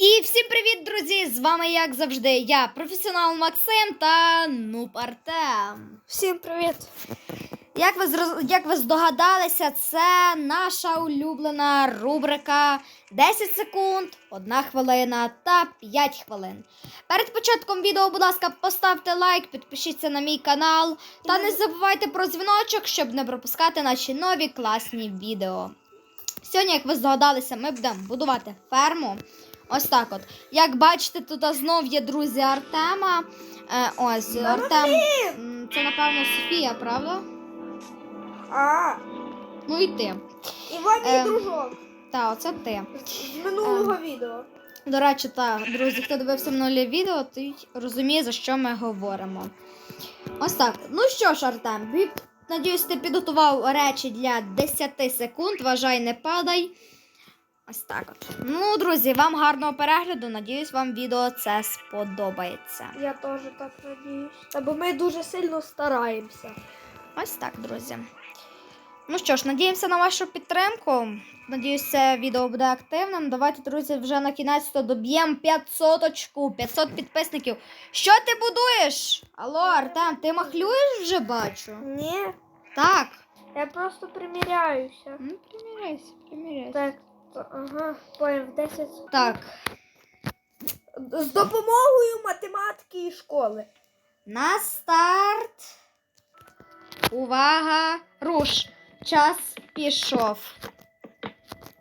І всім привіт, друзі! З вами, як завжди, я, професіонал Максим та Нуб Артем. Всім привіт! Як ви, як ви здогадалися, це наша улюблена рубрика 10 секунд, 1 хвилина та 5 хвилин. Перед початком відео, будь ласка, поставте лайк, підпишіться на мій канал та не забувайте про дзвіночок, щоб не пропускати наші нові класні відео. Сьогодні, як ви здогадалися, ми будемо будувати ферму. Ось так от. Як бачите, тут знов є друзі Артема. Е, ось, Артем. Це, напевно, Софія, правда? А, Ну і ти. Іван мій Ем. дружок Та, оце ти. з минулого відео. До речі, так, друзі, хто дивився минуле відео, той розуміє, за що ми говоримо. Ось так. Ну що ж, Артем, надіюсь, ти підготував речі для 10 секунд. Вважай, не падай. Ось так от. Ну, друзі, вам гарного перегляду. Надіюсь, вам відео це сподобається. Я теж так надіюсь. Та бо ми дуже сильно стараємося. Ось так, друзі. Ну що ж, надіємося на вашу підтримку. Надіюсь, це відео буде активним. Давайте, друзі, вже на кінець доб'ємо 500 очку, 500 підписників. Що ти будуєш? Алло, Артем, ти махлюєш вже бачу? Ні, Так. я просто приміряюся. Ну, приміряйся, приміряйся. Так, то, ага, поїм в 10. Так, З допомогою математики і школи. на старт. Увага! Руш! Час пішов.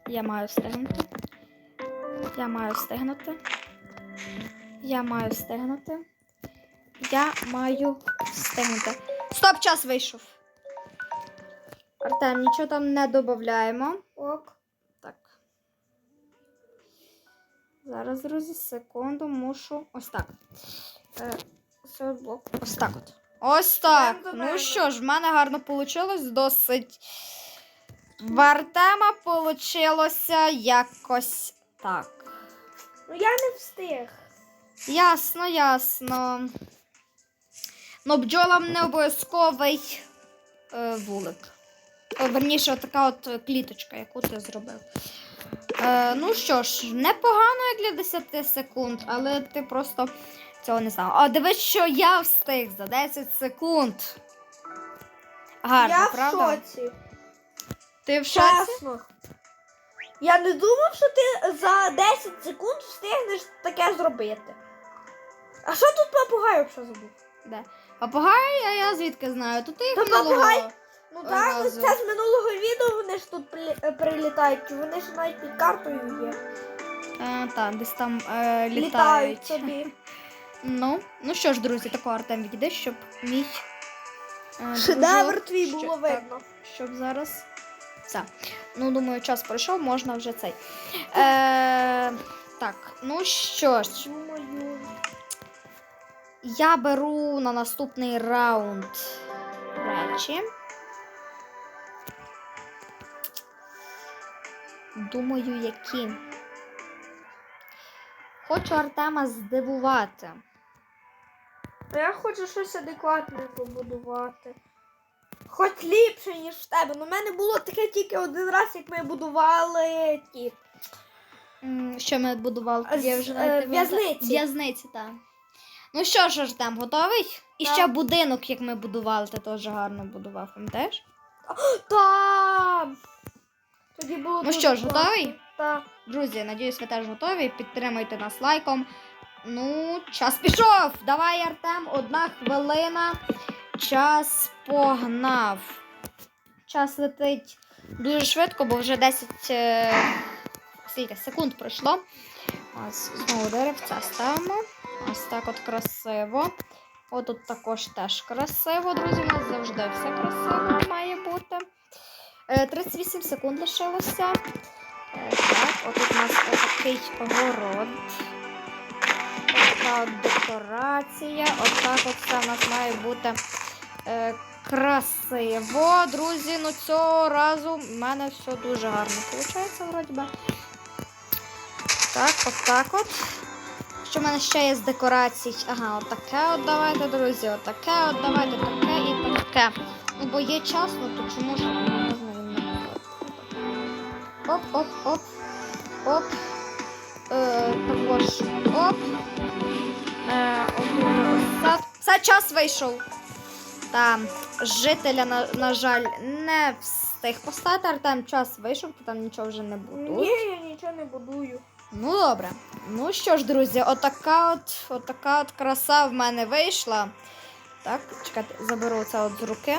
Я маю встигнути. Я маю встигнути. Я маю встигнути. Я маю встигнути. Стоп, час вийшов. Артем, нічого там не додаємо. Ок. Зараз, друзі, секунду, мушу. Ось так. Е, блок. Ось так от. Ось так. Ну що ж, в мене гарно вийшло. Досить. В Артема вийшло якось так. Ну я не встиг. Ясно, ясно. Ну, бджолам не обов'язковий е, вулик. Верніше, така от е, кліточка, яку ти зробив. Е, ну що ж, непогано як для 10 секунд, але ти просто цього не знав. А дивись, що я встиг за 10 секунд. Гарно, я правда? в шоці. Ти в шоці? Чесно. Я не думав, що ти за 10 секунд встигнеш таке зробити. А що тут попугай взагалі забув? Де? Попугай, а я звідки знаю? То ти їх Та минулого. попугай- Ну так, разу. це з минулого відео вони ж тут е, прилітають, вони ж навіть під картою є. Е, та, десь там е, Літають літають. собі. Ну, ну що ж, друзі, тако Артем відійде, щоб мій е, Шедевр твій було так, видно. щоб зараз. Все. Ну, думаю, час пройшов, можна вже цей. Е, так, ну що ж, я беру на наступний раунд речі. Думаю, які. Хочу Артема здивувати. Я хочу щось адекватне побудувати. Хоч ліпше, ніж в тебе. Ну, в мене було таке тільки один раз, як ми будували ті. Що ми будували? З- я вже е, в'язниці. В'язниці, так. Ну що ж, Артем, готовий? І ще будинок, як ми будували, ти теж гарно будував, пам'ятаєш? Там! Тоді було Ну що ж, готовий? Так. Друзі, надіюсь, ви теж готові. Підтримуйте нас лайком. Ну, час пішов. Давай, Артем, одна хвилина. Час погнав. Час летить дуже швидко, бо вже 10 е, скільки, секунд пройшло. Ось знову деревця ставимо. Ось так от красиво. Отут також теж красиво, друзі. У нас завжди все красиво має бути. Е, 38 секунд лишилося. Е, Так, отут у нас такий город. Така от декорація. Отак от все у нас має бути е, красиво. Друзі, ну цього разу в мене все дуже гарно виходить, вроді би. Так, отак от. Що в мене ще є з декорацій? Ага, отаке от давайте, друзі, отаке от давайте, таке і таке. Ну, бо є час, ну то чому ж Оп, оп, оп. Оп. Е, також оп. Е. Все, час вийшов. Там жителя, на, на жаль, не встиг поставити. Артем, час вийшов, то там нічого вже не буде. Ні, я нічого не будую. Ну добре. Ну що ж, друзі, отака от, отака от краса в мене вийшла. Так, чекайте, заберу це от з руки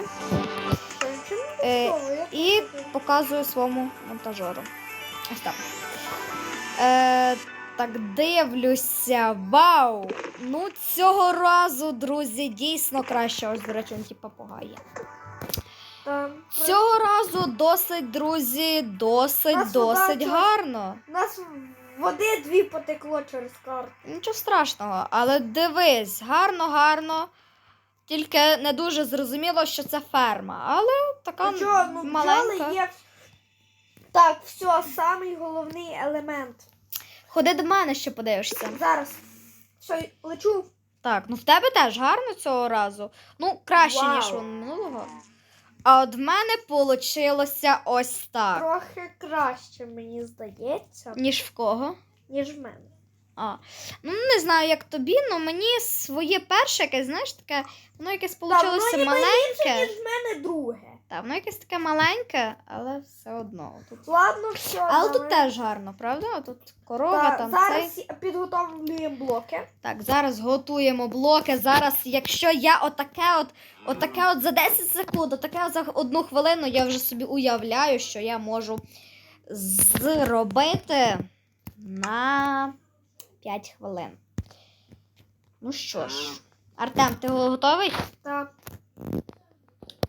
Е, і показую своєму монтажеру. Ось так. Е, так дивлюся. Вау! Ну, цього разу, друзі, дійсно краще. Ось, до речі, він ті попугаї. Цього разу досить, друзі, досить, Нас досить удача. гарно. У нас води дві потекло через карту. Нічого страшного, але дивись, гарно, гарно. Тільки не дуже зрозуміло, що це ферма. Але така Ну чого, ну маленька. є. Так, все, самий головний елемент. Ходи до мене ще подивишся. Зараз. Все, лечу. Так, ну в тебе теж гарно цього разу. Ну, краще, Вау. ніж у минулого. А от в мене вийшло ось так. Трохи краще, мені здається, Ніж в кого? ніж в мене. А. Ну, не знаю, як тобі, але мені своє перше, якесь, знаєш, таке, воно якесь Так, воно маленьке. Ніж в мене друге. Так, воно якесь таке маленьке, але все одно. Тут Ладно, все. Але тут давай. теж гарно, правда? Тут корова, Так, там зараз цей. підготовлюємо блоки. Так, зараз готуємо блоки. Зараз, якщо я отаке от, отаке от за 10 секунд, отаке от за одну хвилину, я вже собі уявляю, що я можу зробити на 5 хвилин. Ну що ж, Артем, ти готовий? Так,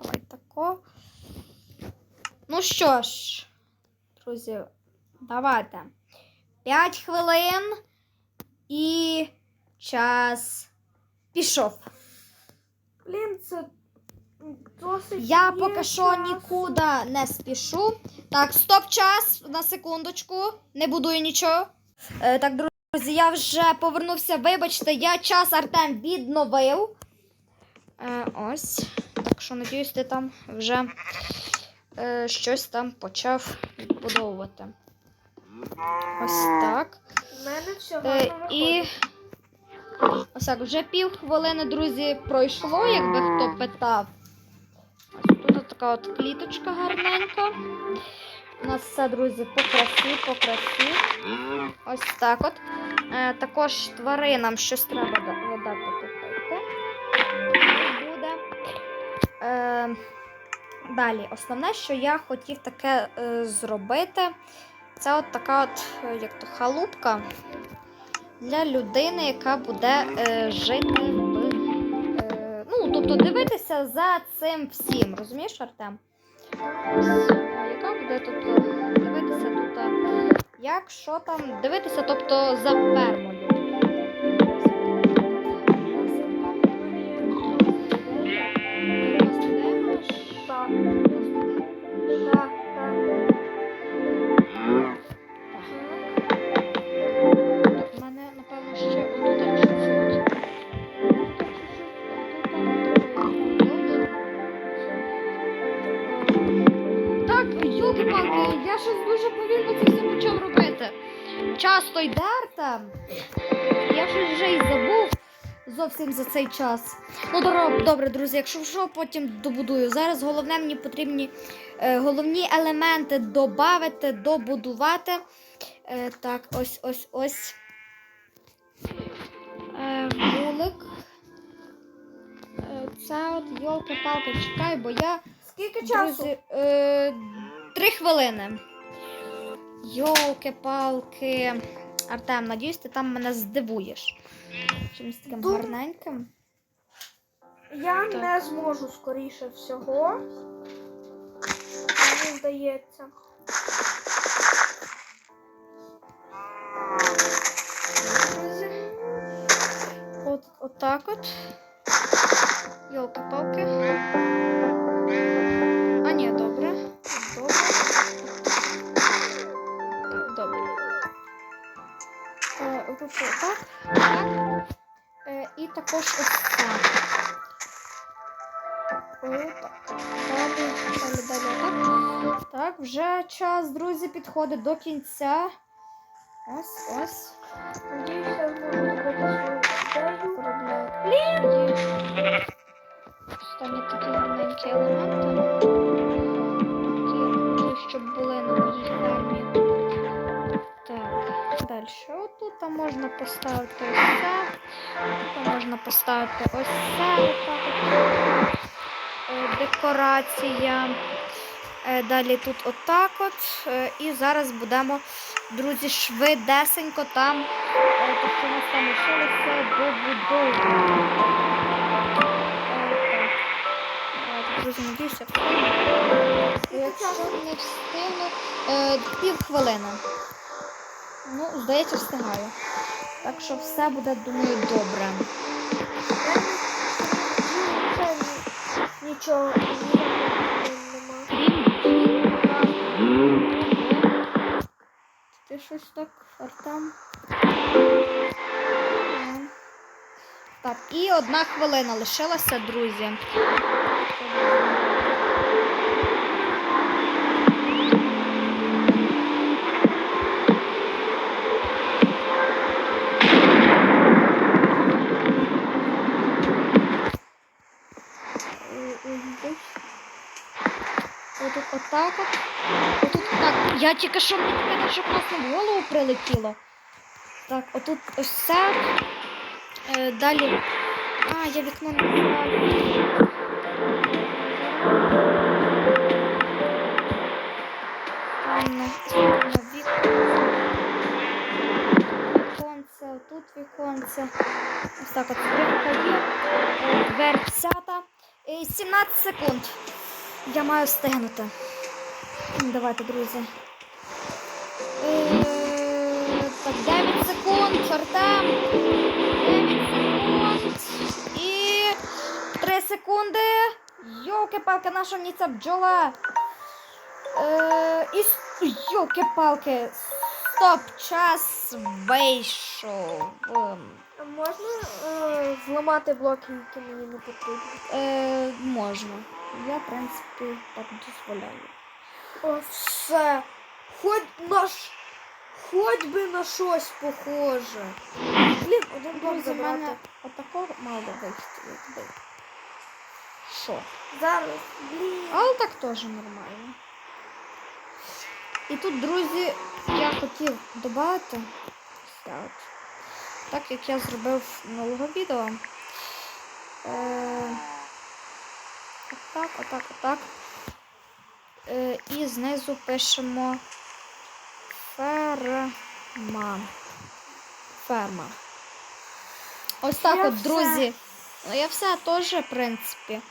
Давай тако. Ну що ж, друзі, давайте. 5 хвилин і час пішов. блін, це досить. Я поки що нікуди не спішу. Так, стоп час на секундочку. Не будую нічого. Е, так, друзі, я вже повернувся. Вибачте, я час Артем відновив. Е, ось. Так що, надіюсь, ти там вже е, щось там почав відбудовувати. Ось так. Мене Е, і ось так, вже пів хвилини, друзі, пройшло, якби хто питав. Ось тут така от кліточка гарненька. У нас все, друзі, по красі, по красі. Ось так от. Е, також тваринам щось треба. Буде. Е, далі, основне, що я хотів таке е, зробити, це от така от, е, як то, халупка для людини, яка буде е, жити в. Е, ну, тобто дивитися за цим всім, розумієш, Артем? Ось, яка буде тобто, дивитися тут, а, як що там, дивитися, тобто за фермою. Юлки-палки, я щось дуже повільно це все почав робити. Часто йде Артем. Я щось вже й забув зовсім за цей час. Ну, добре, добре, друзі, якщо що, потім добудую. Зараз головне мені потрібні е, головні елементи додати, добудувати. Е, так, ось, ось, ось. Е, вулик. Е, це от йолки-палки, чекай, бо я. Скільки часу? Друзі, е, три хвилини. Йолки-палки. Артем, надіюсь, ти там мене здивуєш. Чимось таким Дум- гарненьким. Я Так. не зможу скоріше всього. Мені здається. Друзі. От, отак от. Йолки-палки. Отут так, так. Е, і також ось так. Далі, далі, далі, так. Так, вже час, друзі, підходить до кінця. Ось, ось. Блін! Останні такі гарненькі елементи. Які, щоб були на моїй. Так, далі. Там можна поставити ось це. Тут можна поставити ось це. Отак от. Е, Декорація. Е, Далі тут отак от. Е, І зараз будемо, друзі, швидесенько там. Тобто у нас там лишилося добудову. Е, Друзі, якщо не встигну, пів. Ну, здається, встигаю. Так що все буде, думаю, добре. Нічого нема. Ти щось так, Артем? Так, і одна хвилина лишилася, друзі. Ой, ой, ой. Отак от. Отут так. Я тільки що мені таке, щоб нас на голову прилетіло. Так, отут ось це. Е, далі. А, я вікно не. Правильно, правильно, Віконце. Ось так от скринька є. Дверцята. Е, 17 секунд. Я маю встигнути. М, Давайте, друзі. Е, Так, 9 секунд, Артем. 9 секунд. І 3 секунди. Йолки-палки, наша мені ця бджола. Е, і йолки-палки. Стоп, час вийшов. Ем, можна е, зламати блоки, які мені не потрібні? Е, можна. Я, в принципі, так дозволяю. О, все. Хоч наш. Хоч би на щось похоже. Блін, один блок Друзі, мене забрати. отако мало вийти. Що? Зараз, блін. Але так теж нормально. І тут, друзі, я хотів додати. так. Так як я зробив минулого відео. Е, отак, отак, отак. Е, і знизу пишемо ферма. Ферма. Ось так Я от, все. друзі. Ну, я все теж, в принципі.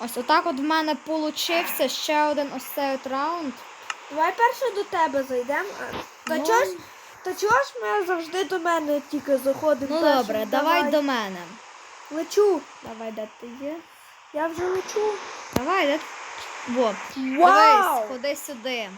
Ось отак от в мене получився ще один ось цей от раунд. Давай перше до тебе зайдемо. Та Ну, чого ж, та чого ж ми завжди до мене тільки заходимо? Ну першим? добре, давай до мене. Лечу. Давай, де ти є? Я вже лечу. Давай, де. Во. Вау! Дивись, ходи сюди.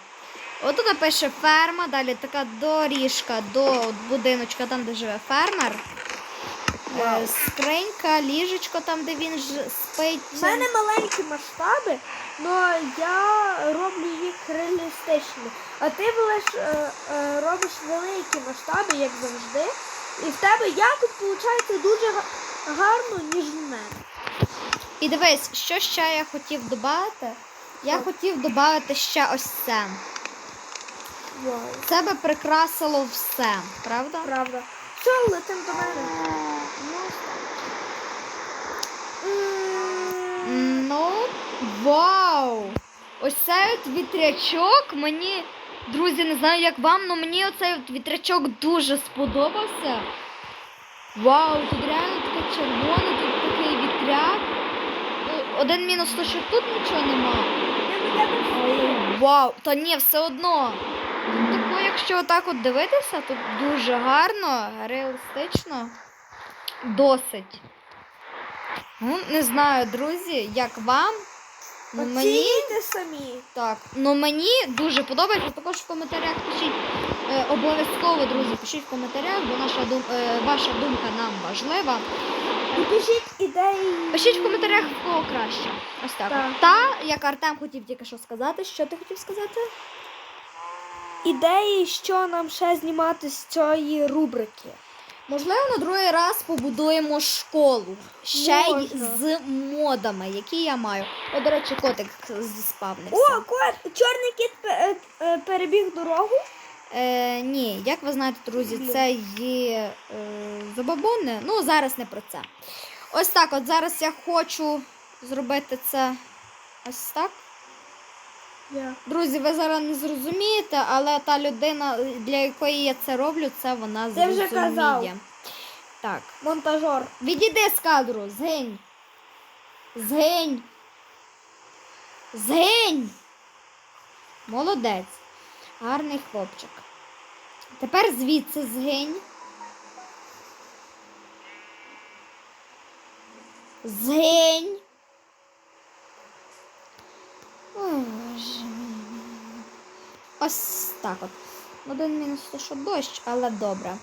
Отут пише ферма, далі така доріжка до будиночка, там, де живе фермер. Е, Вау. Скринька, ліжечко там, де він ж спить. У мене маленькі масштаби, але я роблю їх реалістичні. А ти лиш е, е, робиш великі масштаби, як завжди. І в тебе якось виходить дуже гарно, ніж в мене. І дивись, що ще я хотів додати? Я хотів додати ще ось це. Це би прикрасило все, правда? Правда. Що, летим до мене? Ну, вау! Ось цей от вітрячок мені, друзі, не знаю, як вам, але мені оцей от вітрячок дуже сподобався. Вау, тут реально таке червоне, тут такий вітряк. Один мінус то, що тут нічого нема. Вау! Та ні, все одно. Тако, якщо отак от дивитися, тут дуже гарно, реалістично. Досить. Ну, не знаю, друзі, як вам. Ну, мені самі. так, ну мені дуже подобається. Також в коментарях пишіть е, обов'язково, друзі, пишіть в коментарях, бо наша дум, е, ваша думка нам важлива. І пишіть ідеї. Пишіть в коментарях, в кого краще. Ось так. Так. Та, як Артем хотів тільки що сказати, що ти хотів сказати? ідеї, що нам ще знімати з цієї рубрики? Можливо, на другий раз побудуємо школу. Ще й Можна. з модами, які я маю. О, до речі, котик спавнився. О, кот, чорний кіт пе- е, е, перебіг дорогу. Е, ні, як ви знаєте, друзі, це є е, забабонне. Ну, зараз не про це. Ось так, от зараз я хочу зробити це ось так. Я. Друзі, ви зараз не зрозумієте, але та людина, для якої я це роблю, це вона Ти зрозуміє. вже казав. Так. Монтажер. Відійди з кадру, згинь. Згинь. Згинь. Молодець. Гарний хлопчик. Тепер звідси згинь. Згинь. Боже мій. Ось так от. Один мінус то, що дощ, але добре.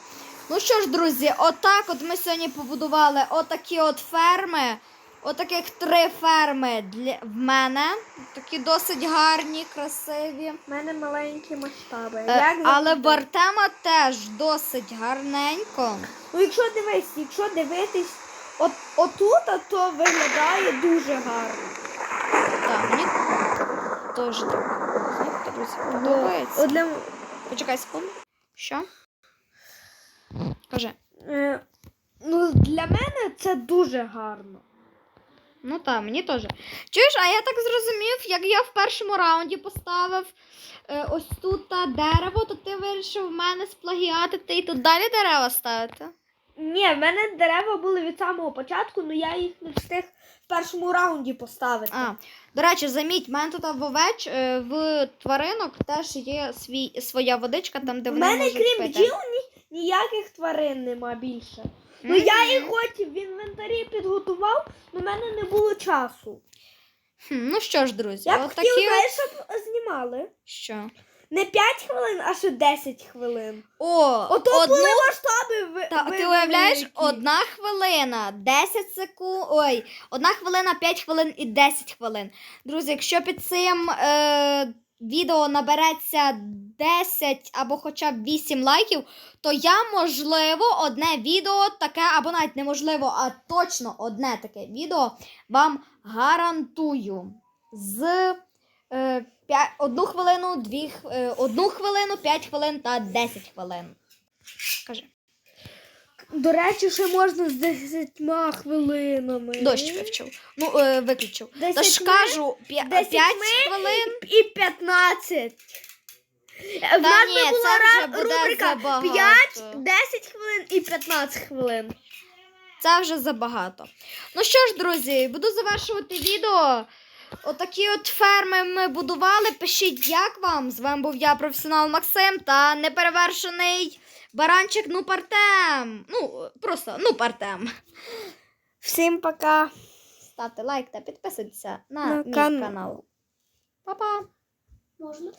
Ну що ж, друзі, отак от ми сьогодні побудували отакі от ферми. Отаких три ферми для в мене. Такі досить гарні, красиві. У мене маленькі масштаби. Е, Як але в Артема теж досить гарненько. Ну, якщо дивись, якщо дивитись от, отут, то виглядає дуже гарно. Так, мені теж так. Друзі, подобається. для, Почекай секунду. Що? Кажи. е, ну, для мене це дуже гарно. Ну так, мені теж. Чуєш, а я так зрозумів, як я в першому раунді поставив е, ось тут та дерево, то ти вирішив в мене сплагіатити і тут далі дерева ставити. Ні, в мене дерева були від самого початку, але я їх не встиг в першому раунді поставити. А, до речі, заміть, в мене тут в овеч е, в тваринок теж є свій, своя водичка, там, де вони мене, можуть крім пити. бджіл, ні, ніяких тварин нема більше. Ну я Мгм. їх в інвентарі підготував, але в мене не було часу. Хм, ну що ж, друзі, Я б отакі хотів, от... знаєш, щоб знімали. Що? Не 5 хвилин, а ще 10 хвилин. О, Ото одну... були масштаби. Ви, Та, ви ти уявляєш, одна хвилина, 10 секунд. Ой, одна хвилина, 5 хвилин і 10 хвилин. Друзі, якщо під цим е, відео набереться 10 або хоча б 8 лайків, то я, можливо, одне відео таке, або навіть неможливо, а точно одне таке відео вам гарантую. З е, 5, одну хвилину, дві, е, одну хвилину, 5 хвилин та 10 хвилин. Кажи. До речі, ще можна з 10 хвилинами. Дощ вивчив. Ну, е, виключив. Та ж кажу, 5 десятьми хвилин. І 15. В нас ні, би була це вже ра- буде рубрика забагато. 5, 10 хвилин і 15 хвилин. Це вже забагато. Ну що ж, друзі, буду завершувати відео. Отакі от ферми ми будували. Пишіть, як вам. З вами був я, професіонал Максим, та неперевершений баранчик ну партем. Ну, просто ну партем. Всім пока. Ставте лайк та підписуйтеся на, На мій кан- канал. Па-па! Можна?